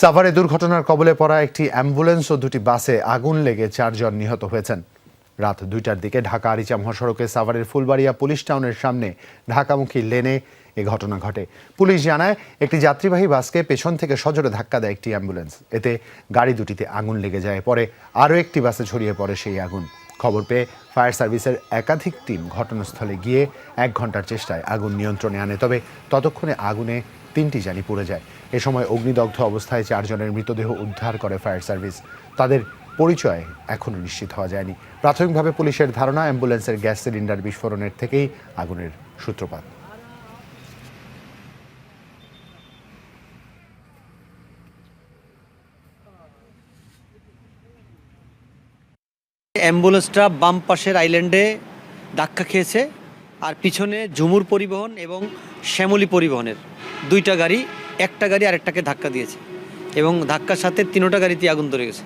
সাভারে দুর্ঘটনার কবলে পড়া একটি অ্যাম্বুলেন্স ও দুটি বাসে আগুন লেগে চারজন নিহত হয়েছেন। রাত দুইটার দিকে ঢাকা আরিচা মহাসড়কে সাভারের ফুলবাড়িয়া পুলিশ টাউনের সামনে ঢাকামুখী লেনে এ ঘটনা ঘটে। পুলিশ জানায়, একটি যাত্রীবাহী বাসকে পেছন থেকে সজোরে ধাক্কা দেয় একটি অ্যাম্বুলেন্স। এতে গাড়ি দুটিতে আগুন লেগে যায়, পরে আরও একটি বাসে ছড়িয়ে পড়ে সেই আগুন। খবর পেয়ে ফায়ার সার্ভিসের একাধিক টিম ঘটনাস্থলে গিয়ে এক ঘণ্টার চেষ্টায় আগুন নিয়ন্ত্রণে আনে, তবে ততক্ষণে আগুনে তিনটি জানি পুড়ে যায়। এ সময় অগ্নিদগ্ধ অবস্থায় চারজনের মৃতদেহ উদ্ধার করে ফায়ার সার্ভিস। তাদের পরিচয় এখনও নিশ্চিত হওয়া যায়নি। প্রাথমিকভাবে পুলিশের ধারণা, অ্যাম্বুলেন্সের গ্যাস সিলিন্ডার বিস্ফোরণের থেকেই আগুনের সূত্রপাত। অ্যাম্বুলেন্সটা বাম পাশের আইল্যান্ডে ধাক্কা খেয়েছে আর পিছনে ঝুমুর পরিবহন এবং শ্যামলি পরিবহনের। দুইটা গাড়ি, একটা গাড়ি আরেকটাকে ধাক্কা দিয়েছে এবং ধাক্কার সাথে তিনোটা গাড়িতে আগুন ধরে গেছে।